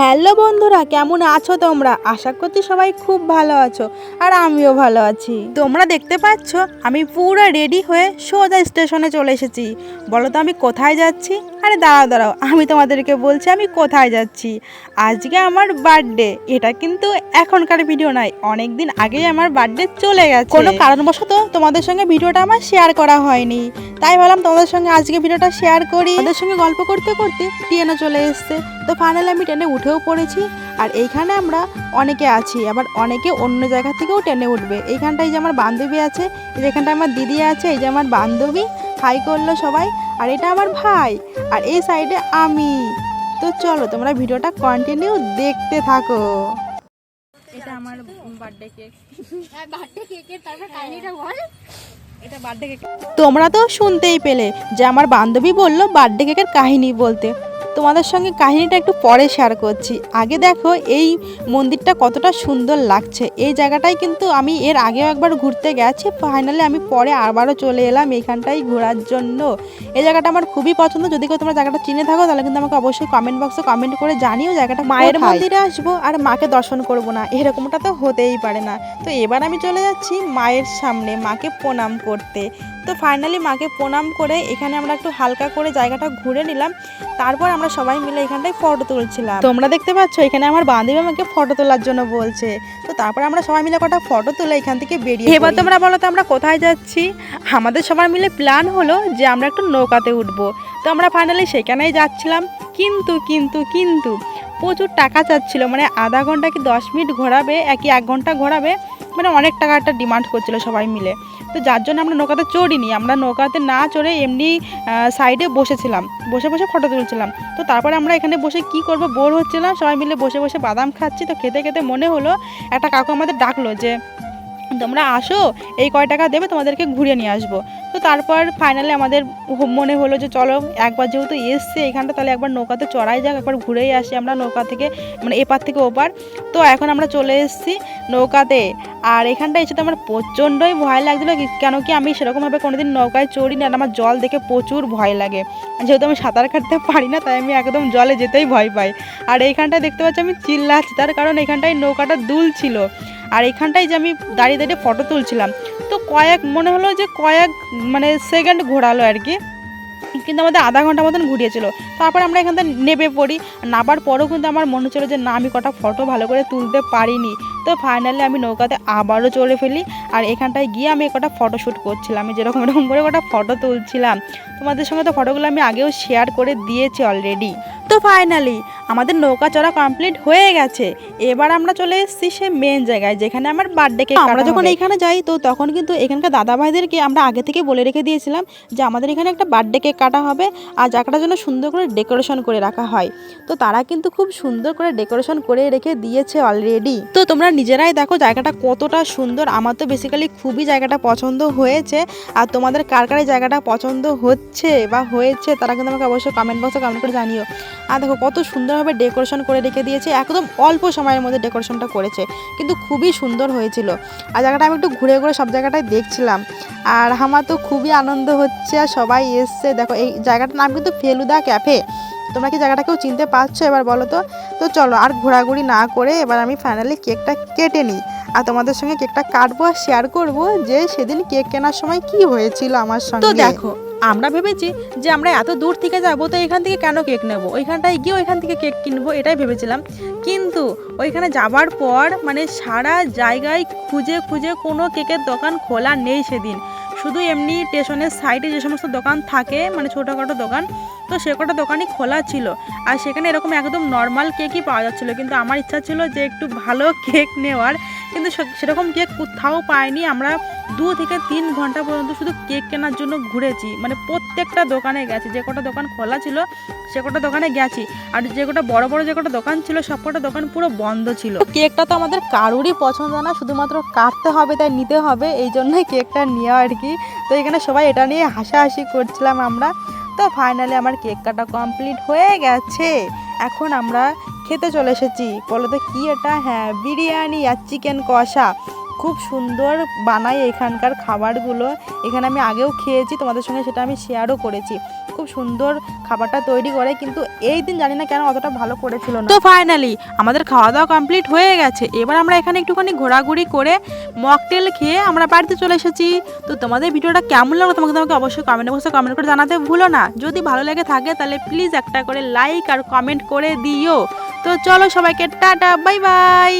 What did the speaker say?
Hello বন্ধুরা, কেমন আছো তোমরা? আশা করছি সবাই খুব ভালো আছো আর আমিও ভালো আছি। তোমরা দেখতে পাচ্ছ, আমি পুরো রেডি হয়ে সোজা স্টেশনে চলে এসেছি। বলো তো আমি কোথায় যাচ্ছি? আরে দাঁড়াও দাঁড়াও, আমি তোমাদেরকে বলছি আমি কোথায় যাচ্ছি। আজকে আমার বার্থডে, এটা কিন্তু এখনকার ভিডিও নয় অনেক দিন আগেই আমার বার্থডে চলে গেছে। কোনো কারণবশত তোমাদের সঙ্গে ভিডিওটা আমার শেয়ার করা হয়নি। তাই ভাবলাম তোমাদের সঙ্গে আজকে ভিডিওটা শেয়ার করি। ওদের সঙ্গে গল্প করতে করতে ট্রেনও চলে এসছে। তো ফাইনালি আমি ট্রেনে উঠেও পড়েছি আর এইখানে আমরা অনেকে আছি। আবার অনেকে অন্য জায়গা থেকেও টেনে উঠবে। এইখানটায় যে আমার বান্ধবী আছে এই যে এখানটায় আমার দিদি আছে এই যে আমার বান্ধবী হাই করল সবাই আর এটা আমার ভাই আর এই সাইডে আমি। তো চলো তোমরা ভিডিওটা কন্টিনিউ দেখতে থাকো। এটা আমার বার্থডে কেক। বার্থডে কেকের তারপর কাহিনীটা বল। এটা বার্থডে কেক। তোমরা তো শুনতেই পেলে যে আমার বান্ধবী বলল বার্থডে কেকের কাহিনী বলতে। তোমাদের সঙ্গে কাহিনীটা একটু পরে শেয়ার করছি। আগে দেখো এই মন্দিরটা কতটা সুন্দর লাগছে। এই জায়গাটায় কিন্তু আমি এর আগেও একবার ঘুরতে গেছি ফাইনালি আমি পরে আবারও চলে এলাম এখানটাই ঘোরার জন্য। এই জায়গাটা আমার খুবই পছন্দ। যদি কেউ তোমরা জায়গাটা চিনে থাকো তাহলে কিন্তু আমাকে অবশ্যই কমেন্ট বক্সে কমেন্ট করে জানিও জায়গাটা মায়ের মন্দিরে আসব আর মাকে দর্শন করব না। এরকমটা তো হতেই পারে না। তো এবার আমি চলে যাচ্ছি মায়ের সামনে মাকে প্রণাম করতে। তো ফাইনালি মাকে প্রণাম করে এখানে আমরা একটু হালকা করে জায়গাটা ঘুরে নিলাম। তারপর আমরা সবাই মিলে এখানটায় ফটো তুলছিলাম। তোমরা দেখতে পাচ্ছ এখানে আমার বান্ধবী আমাকে ফটো তোলার জন্য বলছে। তো তারপর আমরা সবাই মিলে কটা ফটো তুলে এখান থেকে বেরিয়ে এবার তোমরা বলো তো আমরা কোথায় যাচ্ছি? আমাদের সবার মিলে প্ল্যান হলো যে আমরা একটু নৌকাতে উঠবো। তো আমরা ফাইনালি সেখানেই যাচ্ছিলাম। কিন্তু কিন্তু কিন্তু প্রচুর টাকা চাচ্ছিল। মানে আধা ঘণ্টা কি দশ মিনিট ঘোরাবে? একই এক ঘণ্টা ঘোরাবে? মানে অনেক টাকা একটা ডিমান্ড করছিল সবাই মিলে। তো যার জন্য আমরা নৌকাতে চড়িনি। আমরা নৌকাতে না চড়ে এমনি সাইডে বসেছিলাম। বসে বসে ফটো তুলছিলাম। তো তারপরে আমরা এখানে বসে কি করব? বোর হচ্ছিলাম। সবাই মিলে বসে বসে বাদাম খাচ্ছি। তো খেতে খেতে মনে হলো, একটা কাকু আমাদের ডাকলো যে, তোমরা আসো, এই কয় টাকা দেবে, তোমাদেরকে ঘুরিয়ে নিয়ে আসব। তো তারপর ফাইনালি আমাদের মনে হলো যে, চলো, একবার যেহেতু এসছে এখানটা, তাহলে একবার নৌকাতে চড়াই যাক, একবার ঘুরেই আসি আমরা নৌকা থেকে মানে এপার থেকে ওপার। তো এখন আমরা চলে এসেছি নৌকাতে। আর এখানটা এসে তো আমার প্রচণ্ডই ভয় লাগছিল কেন কি আমি সেরকমভাবে কোনোদিন নৌকায় চড়ি না আমার জল দেখে প্রচুর ভয় লাগে। যেহেতু আমি সাঁতার কাটতে পারি না, তাই আমি একদম জলে যেতেই ভয় পাই। আর এইখানটায় দেখতে পাচ্ছি আমি চিল্লাচ্ছি, তার কারণ এখানটায় নৌকাটা দুল ছিল। আর এখানটায় যে আমি দাঁড়িয়ে দাঁড়িয়ে ফটো তুলছিলাম, তো কয়েক, মনে হলো যে কয়েক মানে সেকেন্ড ঘোরালো আর কি। কিন্তু আমাদের আধা ঘণ্টা মতন ঘুরিয়েছিল। তারপরে আমরা এখান থেকে নেমে পড়ি। নাবার পরেও কিন্তু আমার মনে হচ্ছিল যে, না, আমি কটা ফটো ভালো করে তুলতে পারিনি। তো ফাইনালি আমি নৌকাতে আবারও চলে ফেলি। আর এখানটায় গিয়ে আমি কটা ফটো শ্যুট করছিলাম। আমি যেরকম এরকম করে কটা ফটো তুলছিলাম। তোমাদের সঙ্গে তো ফটোগুলো আমি আগেও শেয়ার করে দিয়েছি অলরেডি তো ফাইনালি আমাদের নৌকা চড়া কমপ্লিট হয়ে গেছে। এবার আমরা চলে এসেছি সে মেন জায়গায় যেখানে আমার বার্থডে কেক আমরা যখন এখানে যাই তো তখন কিন্তু এখানকার দাদা ভাইদেরকে আমরা আগে থেকে বলে রেখে দিয়েছিলাম যে আমাদের এখানে একটা বার্থডে কেক কাটা হবে আর জায়গাটার জন্য সুন্দর করে ডেকোরেশন করে রাখা হয়। তো তারা কিন্তু খুব সুন্দর করে ডেকোরেশন করে রেখে দিয়েছে অলরেডি তো তোমরা নিজেরাই দেখো জায়গাটা কতটা সুন্দর। আমার তো বেসিক্যালি খুবই জায়গাটা পছন্দ হয়েছে। আর তোমাদের কার কার জায়গাটা পছন্দ হচ্ছে বা হয়েছে তারা কিন্তু আমাকে অবশ্যই কমেন্ট বক্সে কমেন্ট করে জানিও। আর দেখো কত সুন্দরভাবে ডেকোরেশন করে রেখে দিয়েছে একদম অল্প সময়ের মধ্যে ডেকোরেশনটা করেছে। কিন্তু খুবই সুন্দর হয়েছিল। আর জায়গাটা আমি একটু ঘুরে ঘুরে সব জায়গাটায় দেখছিলাম। আর আমার তো খুবই আনন্দ হচ্ছে আর সবাই এসছে। দেখো এই জায়গাটার নাম কিন্তু ফেলুদা ক্যাফে। তোমরা কি জায়গাটা কেউ চিনতে পারছ এবার বলো তো? তো চলো আর ঘোরাঘুরি না করে এবার আমি ফাইনালি কেকটা কেটে নিই। আর তোমাদের সঙ্গে কেকটা কাটবো আর শেয়ার করব যে সেদিন কেক কেনার সময় কি হয়েছিল আমার সঙ্গে। তো দেখো আমরা ভেবেছি যে আমরা এত দূর থেকে যাব, তো এখান থেকে কেন কেক নেব? ওইখানটায় গিয়ে ওইখান থেকে কেক কিনবো, এটাই ভেবেছিলাম। কিন্তু ওইখানে যাবার পর মানে সারা জায়গায় খুঁজে খুঁজে কোনো কেকের দোকান খোলা নেই সেদিন। শুধু এমনি স্টেশনের সাইডে যে সমস্ত দোকান থাকে মানে ছোটোখাটো দোকান, তো সে কটা দোকানই খোলা ছিল। আর সেখানে এরকম একদম নর্মাল কেকই পাওয়া যাচ্ছিল। কিন্তু আমার ইচ্ছা ছিল যে একটু ভালো কেক নেওয়ার। কিন্তু সেরকম কেক কোথাও পাইনি। আমরা দু থেকে তিন ঘণ্টা পর্যন্ত শুধু কেক কেনার জন্য ঘুরেছি। মানে প্রত্যেকটা দোকানে গেছি। যে কটা দোকান খোলা ছিল, সে কটা দোকানে গেছি। আর যে কটা বড় বড় যে কটা দোকান ছিল, সব কটা দোকান পুরো বন্ধ ছিল। কেকটা তো আমাদের কারোরই পছন্দ না। শুধুমাত্র কাটতে হবে, তাই নিতে হবে। এই জন্যই কেকটা নেওয়া আর কি। তো এখানে সবাই এটা নিয়ে হাসাহাসি করছিলাম আমরা। তো ফাইনালি আমার কেক কাটা কমপ্লিট হয়ে গেছে। এখন আমরা খেতে চলে এসেছি। বলো তো কি এটা? হ্যাঁ বিরিয়ানি আর চিকেন কষা। খুব সুন্দর বানায় এখানকার খাবারগুলো। এখানে আমি আগেও খেয়েছি, তোমাদের সঙ্গে সেটা আমি শেয়ারও করেছি। খুব সুন্দর খাবারটা তৈরি করে, কিন্তু এই দিন জানি না কেন অতটা ভালো করেছিল না। তো ফাইনালি আমাদের খাওয়া দাওয়া কমপ্লিট হয়ে গেছে। এবার আমরা এখানে একটুখানি ঘোরাঘুরি করে মকটেল খেয়ে আমরা বাড়িতে চলে এসেছি। তো তোমাদের ভিডিওটা কেমন লাগল তোমাকে তোমাকে অবশ্যই কমেন্ট বক্সে কমেন্ট করে জানাতে ভুলো না। যদি ভালো লেগে থাকে তাহলে প্লিজ একটা করে লাইক আর কমেন্ট করে দিও। তো চলো সবাইকে টাটা বাই বাই।